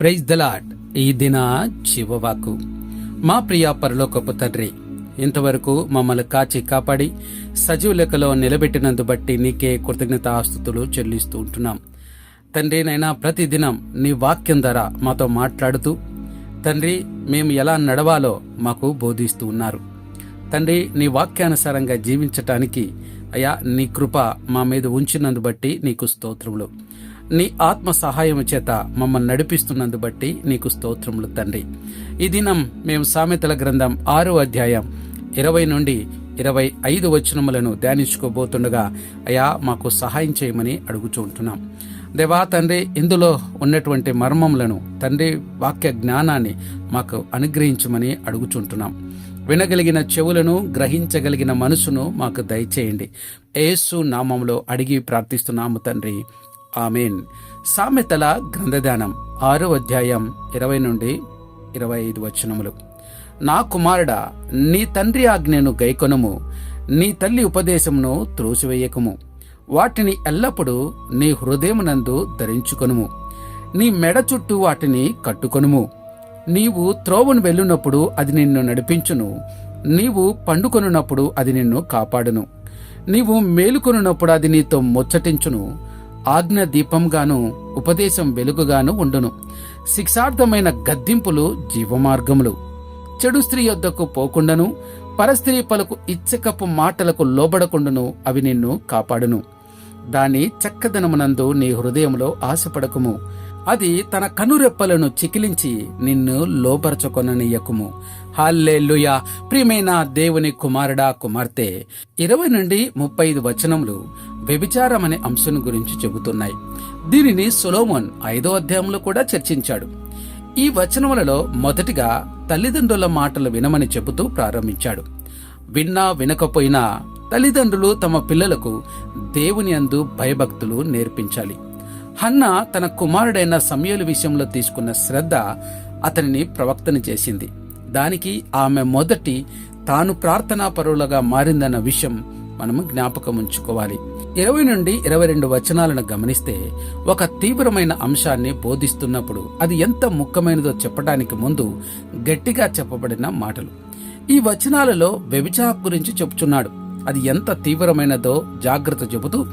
Praise the Lord ఈ దిన చివవాకు. మా ప్రియ పరలోకపు తండ్రి ఇంతవరకు మమ్మల్ని కాచి కాపాడి సజీవ లెక్కలో నిలబెట్టినందు బట్టి నీకే కృతజ్ఞత ఆస్తుతులు చెల్లిస్తూ ఉంటున్నాం. తండ్రి నైనా ప్రతిదినం నీ వాక్యం ధర మాతో మాట్లాడుతూ తండ్రి మేము ఎలా నడవాలో మాకు బోధిస్తూ ఉన్నారు. తండ్రి నీ వాక్యానుసారంగా జీవించటానికి అయా నీ కృప మా మీద ఉంచినందు బట్టి నీకు స్తోత్రములు. నీ ఆత్మ సహాయం చేత మమ్మల్ని నడిపిస్తున్నందు బట్టి నీకు స్తోత్రములు తండ్రి. ఈ దినం మేము సామెతల గ్రంథం ఆరో అధ్యాయం ఇరవై నుండి ఇరవై ఐదు వచనములను ధ్యానించుకోబోతుండగా అయా మాకు సహాయం చేయమని అడుగుచుంటున్నాం దేవా తండ్రి ఇందులో ఉన్నటువంటి మర్మములను తండ్రి వాక్య జ్ఞానాన్ని మాకు అనుగ్రహించమని అడుగుచుంటున్నాం వినగలిగిన చెవులను గ్రహించగలిగిన మనసును మాకు దయచేయండి. ఏసు నామంలో అడిగి ప్రార్థిస్తున్నాము తండ్రి. ఆమెన్. సామెతల గ్రంథదానం ఆరో అధ్యాయం ఇరవై నుండి ఇరవై ఐదు వచనములు. నా కుమారుడా నీ తండ్రి ఆజ్ఞను గైకొనము నీ తల్లి ఉపదేశమును త్రోసివేయకము. వాటిని ఎల్లప్పుడూ నీ హృదయమునందు ధరించుకొనుము. నీ మెడ చుట్టూ వాటిని కట్టుకొనుము. నీవు త్రోవను వెళ్ళునప్పుడు అది నిన్ను నడిపించును. నీవు పండుకొనున్నప్పుడు అది నిన్ను కాపాడును. నీవు మేలుకొనున్నప్పుడు అది నీతో ముచ్చటించును. ఆజ్ఞ దీపంగాను ఉపదేశం వెలుగుగాను ఉండును. శిక్షార్థమైన గద్దింపులు జీవమార్గములు. చెడు స్త్రీ యొద్దకు పోకుండాను పరస్త్రీ పలుకు ఇచ్చకపు మాటలకు లోబడకుండును అవి నిన్ను కాపాడును. దాని చక్కదనమునందు నీ హృదయంలో ఆశపడకుము. అది తన కనురెప్పలను చికిలించి నిన్ను లోపరచుకొననీయకుము హాల్లెల్లుయా ప్రియమైన దేవుని కుమారుడా కుమార్తె ఇరవై నుండి ముప్పై ఐదు వచనములు వ్యభిచారం అనే అంశం గురించి చెబుతున్నాయి. దీనిని సొలోమోన్ ఐదో అధ్యాయంలో కూడా చర్చించాడు. ఈ వచనములలో మొదటిగా తల్లిదండ్రుల మాటలు వినమని చెబుతూ ప్రారంభించాడు. విన్నా వినకపోయినా తల్లిదండ్రులు తమ పిల్లలకు దేవుని అందు భయభక్తులు నేర్పించాలి. హన్న తన కుమారుడైన సమయలు విషయంలో తీసుకున్న శ్రద్ధ అతనిని ప్రవక్తని చేసింది. దానికి ఆమె మొదటి తాను ప్రార్థనా పరువులుగా మారిందన్న విషయం మనము జ్ఞాపకం ఉంచుకోవాలి. ఇరవై నుండి ఇరవై రెండు వచనాలను గమనిస్తే ఒక తీవ్రమైన అంశాన్ని బోధిస్తున్నప్పుడు అది ఎంత ముఖ్యమైనదో చెప్పడానికి ముందు గట్టిగా చెప్పబడిన మాటలు. ఈ వచనాలలో వ్యభిచార గురించి చెప్పుచున్నాడు అది ఎంత తీవ్రమైనదో జాగ్రత్త చెబుతూ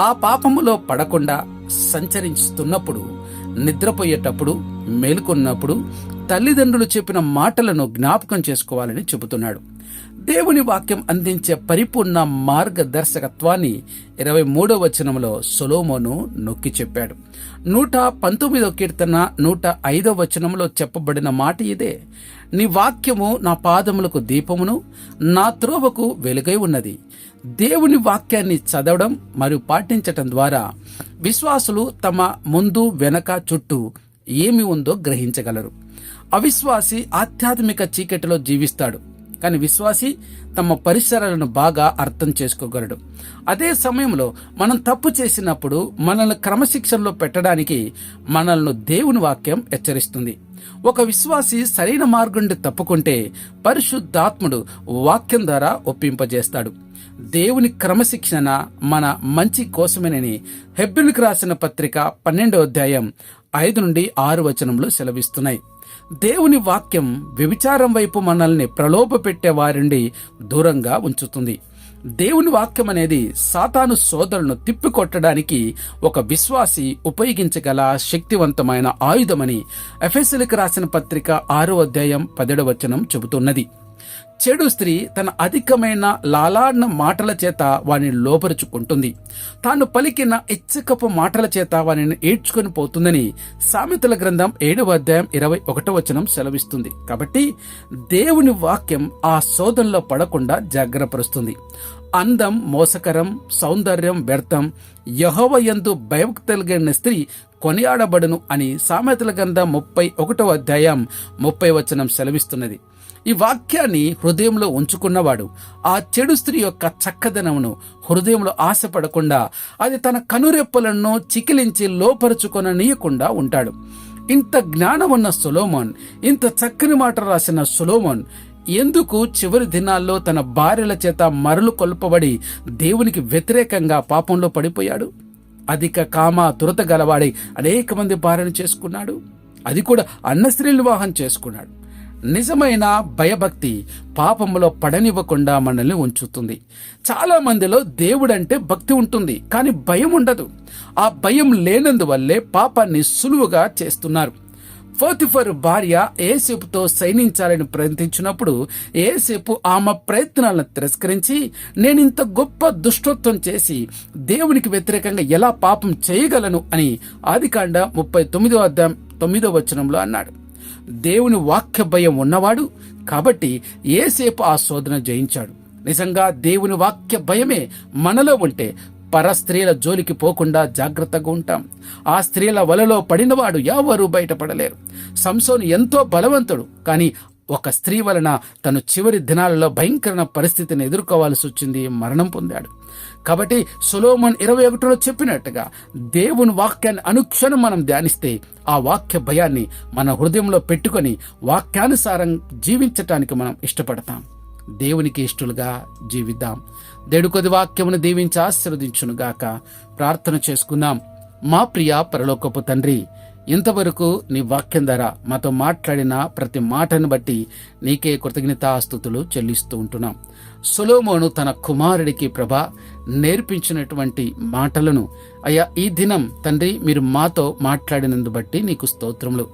ఆ పాపములో పడకుండా సంచరిస్తున్నప్పుడు నిద్రపోయేటప్పుడు మేలుకొన్నప్పుడు తల్లిదండ్రులు చెప్పిన మాటలను జ్ఞాపకం చేసుకోవాలని చెబుతున్నాడు. దేవుని వాక్యం అందించే పరిపూర్ణ మార్గదర్శకత్వాన్ని ఇరవై మూడో వచనంలో సొలోమోను నొక్కి చెప్పాడు. నూట పంతొమ్మిదో కీర్తన నూట ఐదవ వచనంలో చెప్పబడిన మాట ఇదే. నీ వాక్యము నా పాదములకు దీపమును నా త్రోవకు వెలుగై ఉన్నది. దేవుని వాక్యాన్ని చదవడం మరియు పాటించటం ద్వారా విశ్వాసులు తమ ముందు వెనక చుట్టూ ఏమి ఉందో గ్రహించగలరు. అవిశ్వాసి ఆధ్యాత్మిక చీకటిలో జీవిస్తాడు. కానీ విశ్వాసి తమ పరిసరాలను బాగా అర్థం చేసుకోగలడు. అదే సమయంలో మనం తప్పు చేసినప్పుడు మనల్ని క్రమశిక్షణలో పెట్టడానికి మనల్ని దేవుని వాక్యం హెచ్చరిస్తుంది. ఒక విశ్వాసి సరైన మార్గం తప్పుకుంటే పరిశుద్ధాత్ముడు వాక్యం ద్వారా ఒప్పింపజేస్తాడు. దేవుని క్రమశిక్షణ మన మంచి కోసమేనని హెబ్బిలికి రాసిన పత్రిక పన్నెండో అధ్యాయం ఐదు నుండి ఆరు వచనంలో సెలవిస్తున్నాయి. దేవుని వాక్యం వ్యభిచారం వైపు మనల్ని ప్రలోభ పెట్టే దూరంగా ఉంచుతుంది. దేవుని వాక్యం అనేది సాతాను సోదరులను తిప్పికొట్టడానికి ఒక విశ్వాసి ఉపయోగించగల శక్తివంతమైన ఆయుధమని ఎఫెసిలకు రాసిన పత్రిక ఆరో అధ్యాయం పదిహేడు వచనం చెబుతున్నది. చెడు స్త్రీ తన అధికమైన లాలాడిన మాటల చేత వానిని లోపరుచుకుంటుంది. తాను పలికిన ఇచ్చకపు మాటల చేత వానిని ఏడ్చుకొని పోతుందని సామెతల గ్రంథం ఏడవ అధ్యాయం ఇరవై ఒకటో వచనం సెలవిస్తుంది. కాబట్టి దేవుని వాక్యం ఆ శోధనలో పడకుండా జాగ్రత్తపరుస్తుంది. అందం మోసకరం సౌందర్యం వ్యర్థం యహోవయందు భయభక్తులగిన స్త్రీ కొనియాడబడును అని సామెతల గ్రంథం ముప్పై ఒకటో అధ్యాయం ముప్పై వచనం సెలవిస్తున్నది. ఈ వాక్యాన్ని హృదయంలో ఉంచుకున్నవాడు ఆ చెడు స్త్రీ యొక్క చక్కదనమును హృదయంలో ఆశపడకుండా అది తన కనురెప్పలను చికిలించి లోపరుచుకొననీయకుండా ఉంటాడు. ఇంత జ్ఞానం ఉన్న సులోమోన్ ఇంత చక్కని మాట రాసిన సులోమోన్ ఎందుకు చివరి దినాల్లో తన భార్యల చేత మరలు కొల్పబడి దేవునికి వ్యతిరేకంగా పాపంలో పడిపోయాడు? అధిక కామ దురత గలవాడి అనేక మంది భార్యను చేసుకున్నాడు. అది కూడా అన్న స్త్రీలు వివాహం చేసుకున్నాడు. నిజమైన భయభక్తి పాపములో పడనివ్వకుండా మనల్ని ఉంచుతుంది. చాలా మందిలో దేవుడంటే భక్తి ఉంటుంది కానీ భయం ఉండదు. ఆ భయం లేనందువల్లే పాపాన్ని సులువుగా చేస్తున్నారు. ఫోతిఫర్ భార్య ఏసేపుతో సైనించాలని ప్రయత్నించినప్పుడు ఏసేపు ఆమె ప్రయత్నాలను తిరస్కరించి నేనింత గొప్ప దుష్టత్వం చేసి దేవునికి వ్యతిరేకంగా ఎలా పాపం చేయగలను అని ఆదికాండ ముప్పై తొమ్మిదో అధ్యాయం తొమ్మిదో వచనంలో అన్నాడు. దేవుని వాక్య భయం ఉన్నవాడు కాబట్టి ఏసేపు ఆ శోధన జయించాడు. నిజంగా దేవుని వాక్య భయమే మనలో ఉంటే పర స్త్రీల జోలికి పోకుండా జాగ్రత్తగా ఉంటాం. ఆ స్త్రీల వలలో పడినవాడు ఎవరూ బయటపడలేరు. సంసోను ఎంతో బలవంతుడు కానీ ఒక స్త్రీ వలన తను చివరి దినాలలో భయంకరమైన పరిస్థితిని ఎదుర్కోవాల్సి వచ్చింది మరణం పొందాడు. కాబట్టి సులోమన్ ఇరవై ఒకటిలో చెప్పినట్టుగా దేవుని వాక్యాన్ని అనుక్షణం మనం ధ్యానిస్తే ఆ వాక్య భయాన్ని మన హృదయంలో పెట్టుకొని వాక్యానుసారం జీవించటానికి మనం ఇష్టపడతాం. దేవునికి ఇష్టలుగా జీవిద్దాం. దేడు కొద్ది వాక్యమును దీవించి ఆశీర్వదించునుగాక. ప్రార్థన చేసుకుందాం. మా ప్రియ పరలోకపు తండ్రి ఇంతవరకు నీ వాక్యం ధర మాతో మాట్లాడిన ప్రతి మాటను బట్టి నీకే కృతజ్ఞతాస్థుతులు చెల్లిస్తూ ఉంటున్నాం. సొలోమోను తన కుమారుడికి ప్రభ నేర్పించినటువంటి మాటలను అయ్యా ఈ దినం తండ్రి మీరు మాతో మాట్లాడినందు బట్టి నీకు స్తోత్రములు.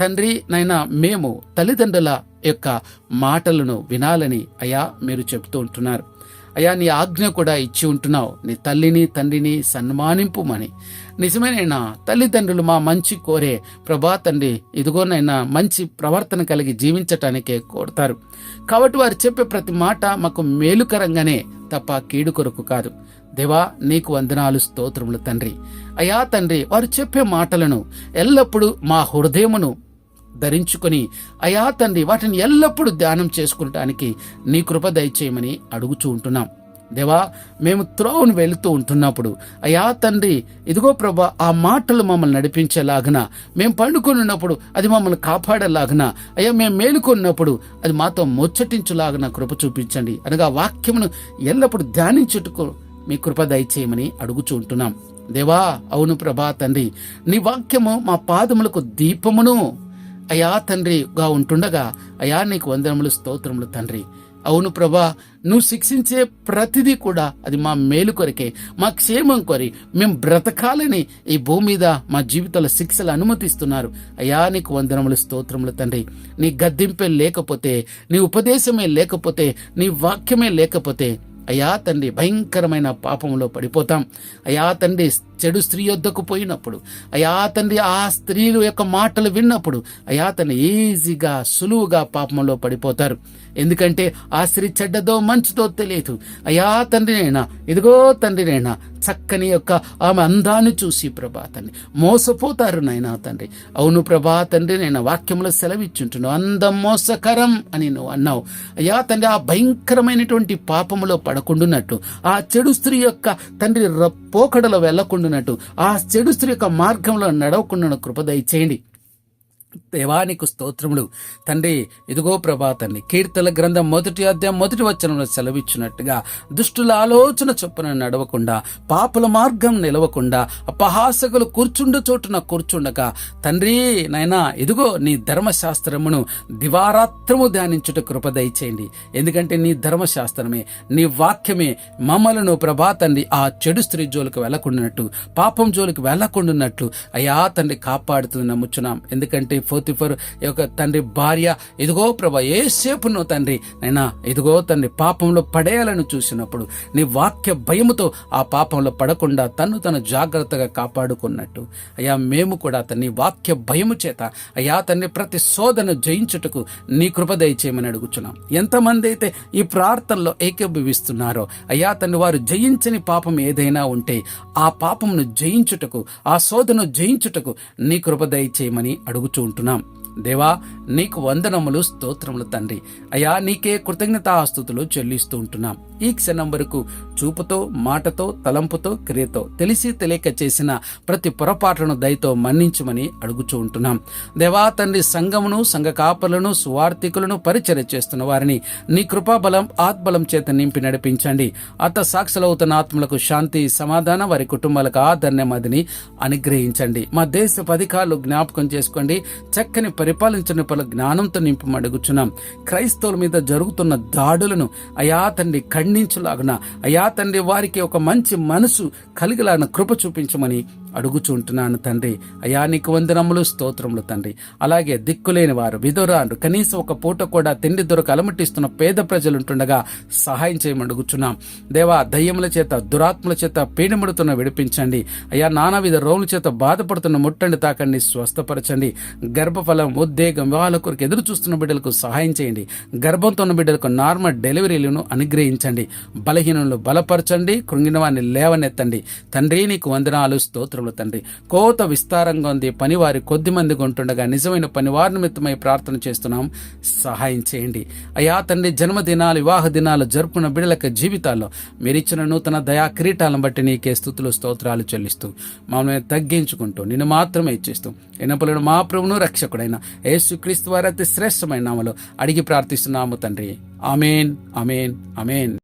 తండ్రి నైనా మేము తల్లిదండ్రుల యొక్క మాటలను వినాలని అయా మీరు చెబుతూ ఉంటున్నారు. అయ్యా నీ ఆజ్ఞ కూడా ఇచ్చి ఉంటున్నావు. నీ తల్లిని తండ్రిని సన్మానింపుమని. నిజమేనైనా తల్లిదండ్రులు మా మంచి కోరే. ప్రభా తండ్రి ఇదిగోనైనా మంచి ప్రవర్తన కలిగి జీవించటానికే కోరుతారు. కాబట్టి వారు చెప్పే ప్రతి మాట మాకు మేలుకరంగానే తప్ప కీడు కొరకు కాదు. దేవా నీకు వందనాలు స్తోత్రములు తండ్రి. అయా తండ్రి వారు చెప్పే మాటలను ఎల్లప్పుడూ మా హృదయమును ధరించుకొని అయా తండ్రి వాటిని ఎల్లప్పుడూ ధ్యానం చేసుకుంటానికి నీ కృప దయచేయమని అడుగుచూ ఉంటున్నాం. దేవా మేము త్రోవును వెళుతూ ఉంటున్నప్పుడు అయా తండ్రి ఇదిగో ప్రభా ఆ మాటలు మమ్మల్ని నడిపించేలాగన మేము పండుకొని ఉన్నప్పుడు అది మమ్మల్ని కాపాడేలాగన అయ్యా మేము మేలుకొన్నప్పుడు అది మాతో ముచ్చటించులాగన కృప చూపించండి. అనగా వాక్యమును ఎల్లప్పుడు ధ్యానించుటకు మీ కృప దయచేయమని అడుగుచూ ఉంటున్నాం. దేవా అవును ప్రభా తండ్రి నీ వాక్యము మా పాదములకు దీపమును అయా తండ్రిగా ఉంటుండగా అయా నీకు వందనములు స్తోత్రములు తండ్రి. అవును ప్రభా నువ్వు శిక్షించే ప్రతిదీ కూడా అది మా మేలు కొరకే మా క్షేమం కొరి. మేము బ్రతకాలని ఈ భూమి మీద మా జీవితాల శిక్షలు అనుమతిస్తున్నారు. అయా నీకు వందనములు స్తోత్రములు తండ్రి. నీ గద్దింపే లేకపోతే నీ ఉపదేశమే లేకపోతే నీ వాక్యమే లేకపోతే అయా తండ్రి భయంకరమైన పాపంలో పడిపోతాం. అయా తండ్రి చెడు స్త్రీ యొద్దకు పోయినప్పుడు అయా తండ్రి ఆ స్త్రీలు యొక్క మాటలు విన్నప్పుడు అయా తను ఈజీగా సులువుగా పాపంలో పడిపోతారు. ఎందుకంటే ఆ స్త్రీ చెడ్డదో మంచిదో తెలియదు. అయా తండ్రినైనా ఇదిగో తండ్రినైనా చక్కని యొక్క ఆమె అందాన్ని చూసి ప్రభా తండ్రి మోసపోతారు నాయనా తండ్రి. అవును ప్రభా తండ్రి నేను వాక్యంలో సెలవిచ్చుంటున్నావు. అందం మోసకరం అని నువ్వు అన్నావు. అయ్యా తండ్రి ఆ భయంకరమైనటువంటి పాపములో పడకుండున్నట్టు ఆ చెడు స్త్రీ యొక్క తండ్రి పోకడలో వెళ్ళకుండున్నట్టు ఆ చెడు స్త్రీ యొక్క మార్గంలో నడవకుండా కృప దయచేయండి. దేవానికి స్తోత్రములు. తండ్రి ఇదిగో ప్రభా తండ్రి కీర్తన గ్రంథం మొదటి అధ్యాయం మొదటి వచనంలో సెలవిచ్చినట్టుగా దుష్టుల ఆలోచన చొప్పున నడవకుండా పాపుల మార్గం నిలవకుండా అపహాసకులు కూర్చుండు చోటున కూర్చుండగా తండ్రి నాయనా ఇదిగో నీ ధర్మశాస్త్రమును దివారాత్రము ధ్యానించుట కృప దయచేయండి. ఎందుకంటే నీ ధర్మశాస్త్రమే నీ వాక్యమే మమ్మలను ప్రభా తండ్రి ఆ చెడు స్త్రీ జోలికి వెళ్ళకుండానట్టు పాపం జోలికి వెళ్ళకుండానట్లు అయ్యా తండ్రి కాపాడుతుంది నమ్ముచున్నాం. ఎందుకంటే పోతిఫర్ యొక్క తండ్రి భార్య. ఇదిగో ప్రభా ఏసేపును తండ్రి. నైనా ఇదిగో తండ్రి పాపంలో పడేయాలని చూసినప్పుడు నీ వాక్య భయముతో ఆ పాపంలో పడకుండా తను తను జాగ్రత్తగా కాపాడుకున్నట్టు. అయ్యా మేము కూడా తన్ని వాక్య భయము చేత అయ్యా తండ్రి ప్రతి శోధన జయించుటకు నీ కృప దయచేయమని అడుగుచున్నాం. ఎంతమంది అయితే ఈ ప్రార్థనలో ఏకీభవిస్తున్నారో అయ్యా తన్ని వారు జయించని పాపం ఏదైనా ఉంటే ఆ పాపమును జయించుటకు ఆ శోధను జయించుటకు నీ కృప దయచేయమని అడుగుచూ ఉంటున్నాం దేవా నీకు వందనములు స్తోత్రములు తండ్రి. అయ్యా నీకే కృతజ్ఞతాస్తుతులు చెల్లిస్తూ ఉంటున్నాం. ఈ క్షణం వరకు చూపుతో మాటతో తలంపుతో క్రియతో తెలిసి తెలియక చేసిన ప్రతి పొరపాట్లను దయతో మన్నించమని అడుగుచూ ఉంటున్నాం. దేవా తండ్రి సంఘమును సంఘ కాపలను సువార్థికులను పరిచయ చేస్తున్న వారిని నీ కృపాబలం ఆత్బలం చేత నింపి నడిపించండి. అత సాక్షులవుతున్న ఆత్మలకు శాంతి సమాధానం వారి కుటుంబాలకు ఆదరణమదిని అనుగ్రహించండి. మా దేశ పథకాలు జ్ఞాపకం చేసుకోండి. చక్కని పరిపాలించిన పలు జ్ఞానంతో నింపి అడుగుచున్నాం క్రైస్తవుల మీద జరుగుతున్న దాడులను అయా తండ్రి ఖండించులాగున. అయా తండ్రి వారికి ఒక మంచి మనసు కలిగిలాగిన కృప చూపించమని అడుగుచుంటున్నాను తండ్రి. అయా నీకు వందనములు స్తోత్రములు తండ్రి. అలాగే దిక్కులేని వారు విధురాలు కనీసం ఒక పూట కూడా తిండి దొరక అలమటిస్తున్న పేద ప్రజలు ఉంటుండగా సహాయం చేయమని అడుగుచున్నాం. దేవా దయ్యముల చేత దురాత్మల చేత పీడిముడుతున్న విడిపించండి. అయా నానావిధ రోగుల చేత బాధపడుతున్న ముట్టండి తాకండి స్వస్థపరచండి. గర్భఫలం ఉద్వేగం వివాహాల కొరకు ఎదురు చూస్తున్న బిడ్డలకు సహాయం చేయండి. గర్భంతో ఉన్న బిడ్డలకు నార్మల్ డెలివరీలను అనుగ్రహించండి. బలహీనలు బలపరచండి. కృంగిన వారిని లేవనెత్తండి. తండ్రి నీకు వందనాలు స్తోత్రములు తండ్రి కోత విస్తారంగా ఉంది. పనివారి కొద్ది మంది ఉంటుండగా నిజమైన పనివారి నిమిత్తమై ప్రార్థన చేస్తున్నాం. సహాయం చేయండి. అయా తండ్రి జన్మదినాలు వివాహ దినాలు జరుపుకున్న బిడలక జీవితాల్లో మీరిచ్చిన నూతన దయా కిరీటాలను బట్టి నీకే స్థుతులు స్తోత్రాలు చెల్లిస్తూ మమ్మల్ని తగ్గించుకుంటూ నిన్ను మాత్రమే ఇచ్చేస్తూ ఎన్నపలను మా ప్రభును రక్షకుడైన యేసుక్రీస్తు వారి అతి శ్రేష్టమైన నామలో అడిగి ప్రార్థిస్తున్నాము తండ్రి. అమేన్ అమేన్ అమేన్